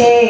Okay.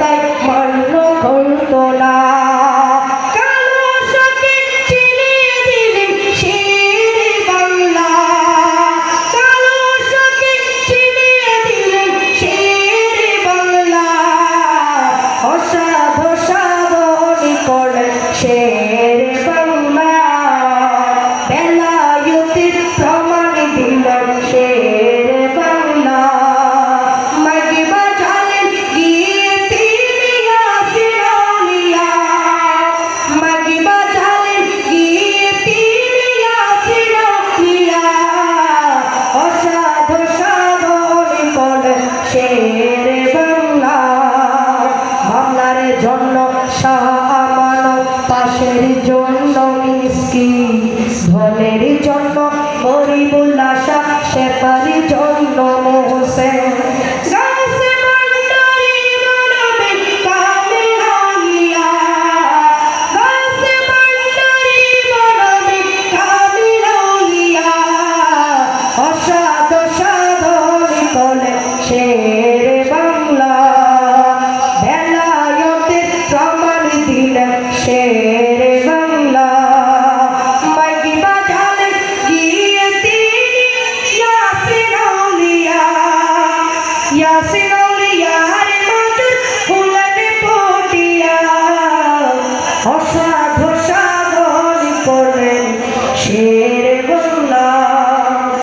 তাই মান্য করত না Ele de অসাধ সাধন করেন সে